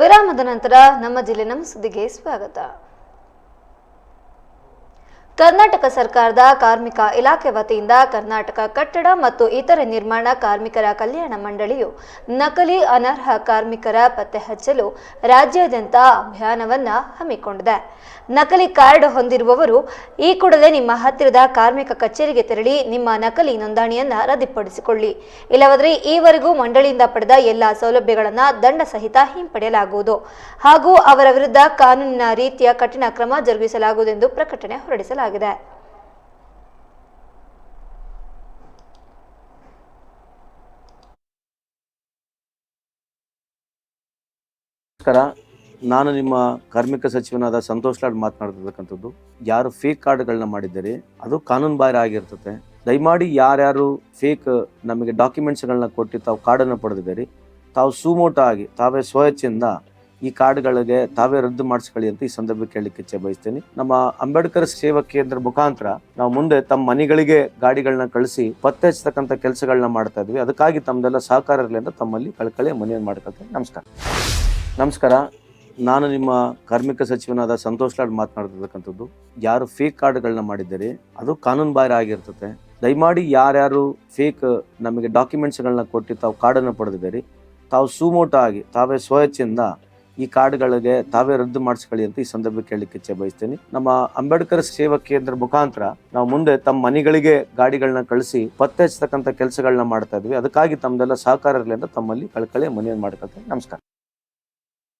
ವಿರಾಮದ ನಂತರ ನಮ್ಮ ಜಿಲ್ಲೆ ನಮ್ಮ ಸುದ್ದಿಗೆ ಸ್ವಾಗತ. ಕರ್ನಾಟಕ ಸರ್ಕಾರದ ಕಾರ್ಮಿಕ ಇಲಾಖೆ ವತಿಯಿಂದ ಕರ್ನಾಟಕ ಕಟ್ಟಡ ಮತ್ತು ಇತರೆ ನಿರ್ಮಾಣ ಕಾರ್ಮಿಕರ ಕಲ್ಯಾಣ ಮಂಡಳಿಯು ನಕಲಿ ಅನರ್ಹ ಕಾರ್ಮಿಕರ ಪತ್ತೆ ಹಚ್ಚಲು ರಾಜ್ಯಾದ್ಯಂತ ಅಭಿಯಾನವನ್ನ ಹಮ್ಮಿಕೊಂಡಿದೆ. ನಕಲಿ ಕಾರ್ಡ್ ಹೊಂದಿರುವವರು ಈ ಕೂಡಲೇ ನಿಮ್ಮ ಹತ್ತಿರದ ಕಾರ್ಮಿಕ ಕಚೇರಿಗೆ ತೆರಳಿ ನಿಮ್ಮ ನಕಲಿ ನೋಂದಣಿಯನ್ನು ರದ್ದುಪಡಿಸಿಕೊಳ್ಳಿ. ಇಲ್ಲವಾದರೆ ಈವರೆಗೂ ಮಂಡಳಿಯಿಂದ ಪಡೆದ ಎಲ್ಲಾ ಸೌಲಭ್ಯಗಳನ್ನು ದಂಡ ಸಹಿತ ಹಿಂಪಡೆಯಲಾಗುವುದು. ಹಾಗೂ ಅವರ ವಿರುದ್ಧ ಕಾನೂನಿನ ರೀತಿಯ ಕಠಿಣ ಕ್ರಮ ಜರುಗಿಸಲಾಗುವುದು ಎಂದು ಪ್ರಕಟಣೆ ಹೊರಡಿಸಲಾಗಿದೆ. ನಮಸ್ಕಾರ. ನಾನು ನಿಮ್ಮ ಕಾರ್ಮಿಕ ಸಚಿವನಾದ ಸಂತೋಷ್ ಲಾಡ್ ಮಾತನಾಡ್ತಿರ್ತಕ್ಕಂಥದ್ದು. ಯಾರು ಫೇಕ್ ಕಾರ್ಡ್ಗಳನ್ನ ಮಾಡಿದ್ದೀರಿ, ಅದು ಕಾನೂನು ಬಾಹಿರ ಆಗಿರ್ತದೆ ದಯಮಾಡಿ ಯಾರ್ಯಾರು ಫೇಕ್ ನಮಗೆ ಡಾಕ್ಯುಮೆಂಟ್ಸ್ಗಳನ್ನ ಕೊಟ್ಟು ತಾವು ಕಾರ್ಡನ್ನು ಪಡೆದಿದ್ದೀರಿ, ತಾವು ಸುಮೋಟ ಆಗಿ, ತಾವೇ ಸ್ವಇಚ್ಛೆಯಿಂದ ಈ ಕಾರ್ಡ್ಗಳಿಗೆ ತಾವೇ ರದ್ದು ಮಾಡಿಸ್ಕೊಳ್ಳಿ ಅಂತ ಈ ಸಂದರ್ಭಕ್ಕೆ ಕೇಳಲಿಕ್ಕೆ ಇಚ್ಛೆ ಬಯಸ್ತೇನೆ. ನಮ್ಮ ಅಂಬೇಡ್ಕರ್ ಸೇವಾ ಕೇಂದ್ರ ಮುಖಾಂತರ ನಾವು ಮುಂದೆ ತಮ್ಮ ಮನೆಗಳಿಗೆ ಗಾಡಿಗಳನ್ನ ಕಳಿಸಿ ಪತ್ತೆ ಹಚ್ಚತಕ್ಕಂಥ ಕೆಲಸಗಳನ್ನ ಮಾಡ್ತಾ ಇದ್ವಿ. ಅದಕ್ಕಾಗಿ ತಮ್ಮದೆಲ್ಲ ಸಹಕಾರ ಇರಲಿ ಅಂತ ತಮ್ಮಲ್ಲಿ ಕಳ್ಕಳಿ ಮನೆಯನ್ನು ಮಾಡ್ಕೊಳ್ತೇನೆ. ನಮಸ್ಕಾರ. ನಮಸ್ಕಾರ. ನಾನು ನಿಮ್ಮ ಕಾರ್ಮಿಕ ಸಚಿವನಾದ ಸಂತೋಷ್ ಲಾಡ್ ಮಾತನಾಡ್ತಿರ್ತಕ್ಕಂಥದ್ದು. ಯಾರು ಫೇಕ್ ಕಾರ್ಡ್ಗಳನ್ನ ಮಾಡಿದ್ದೀರಿ, ಅದು ಕಾನೂನು ಬಾಹಿರ ಆಗಿರ್ತದೆ ದಯಮಾಡಿ ಯಾರ್ಯಾರು ಫೇಕ್ ನಮಗೆ ಡಾಕ್ಯುಮೆಂಟ್ಸ್ಗಳನ್ನ ಕೊಟ್ಟು ತಾವು ಕಾರ್ಡನ್ನು ಪಡೆದಿದ್ದೀರಿ, ತಾವು ಸುಮೋಟ ಆಗಿ, ತಾವೇ ಸ್ವಇಚ್ಛೆಯಿಂದ ಈ ಕಾರ್ಡ್ಗಳಿಗೆ ತಾವೇ ರದ್ದು ಮಾಡಿಸ್ಕೊಳ್ಳಿ ಅಂತ ಈ ಸಂದರ್ಭಕ್ಕೆ ಕೇಳಲಿಕ್ಕೆ ಇಚ್ಛೆ ಬಯಸ್ತೇನೆ ನಮ್ಮ ಅಂಬೇಡ್ಕರ್ ಸೇವಾ ಕೇಂದ್ರ ಮುಖಾಂತರ ನಾವು ಮುಂದೆ ತಮ್ಮ ಮನೆಗಳಿಗೆ ಗಾಡಿಗಳನ್ನ ಕಳಿಸಿ ಪತ್ತೆ ಹಚ್ಚತಕ್ಕಂಥ ಕೆಲಸಗಳನ್ನ ಮಾಡ್ತಾ ಇದ್ವಿ. ಅದಕ್ಕಾಗಿ ತಮ್ಮದೆಲ್ಲ ಸಹಕಾರ ಇರಲಿ ಅಂತ ತಮ್ಮಲ್ಲಿ ಕಳ್ಕಳೆ ಮನೆಯನ್ನು ಮಾಡ್ಕೊಳ್ತೇನೆ ನಮಸ್ಕಾರ.